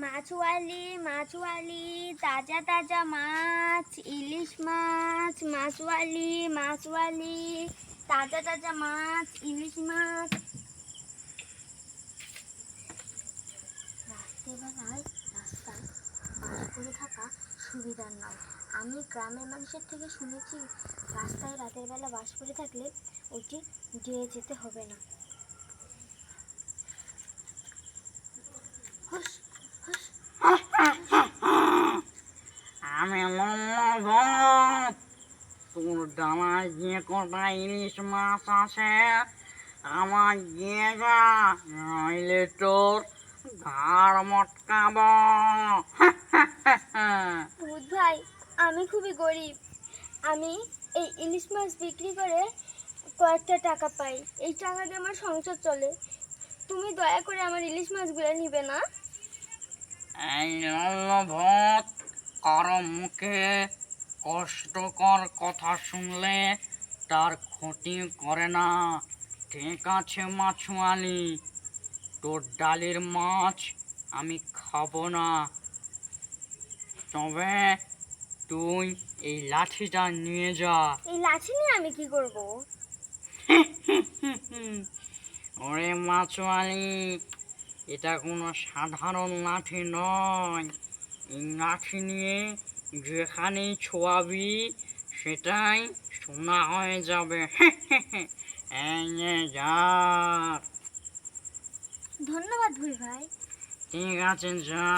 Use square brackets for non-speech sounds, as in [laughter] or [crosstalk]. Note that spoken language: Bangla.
মাছওয়ালি মাছওয়ালি তাজা তাজা মাছ, ইলিশ মাছ মাছওয়ালি মাছওয়ালি তাজা তাজা মাছ, ইলিশ মাছ। রাত্রেবেলায় রাস্তায় বাস করে থাকা সুবিধার নয়। আমি গ্রামের মানুষের থেকে শুনেছি, রাস্তায় রাতের বেলা বাস করে থাকলে ওটি গিয়ে যেতে হবে না। আমি লম্বভূত তোর ডালায় যে কটা ইলিশ মাছ আছে আমার দিয়ে যা নইলে তোর ঘাড় মটকাব। ভূত ভাই আমি খুবই গরিব। আমি এই ইলিশ মাছ বিক্রি করে কয়েকটা টাকা পাই। এই টাকা দিয়ে আমার সংসার চলে। তুমি দয়া করে আমার ইলিশ মাছগুলো নিবে না? এই কারও মুখে কষ্টকর কথা শুনলে তার ক্ষতি করে না। ঠিক আছে মাছওয়ালি তোর ডালের মাছ আমি খাব না। তবে তুই এই লাঠিটা নিয়ে যা। এই লাঠি নিয়ে আমি কি করব? [laughs] ওরে মাছওয়ালি এটা কোনো সাধারণ লাঠি নয়। লাঠি নিয়ে যেখানেই ছোয়াবি সেটাই শোনা হয়ে যাবে। এই নে যা। ধন্যবাদ ভুল ভাই ঠিক আছে যা।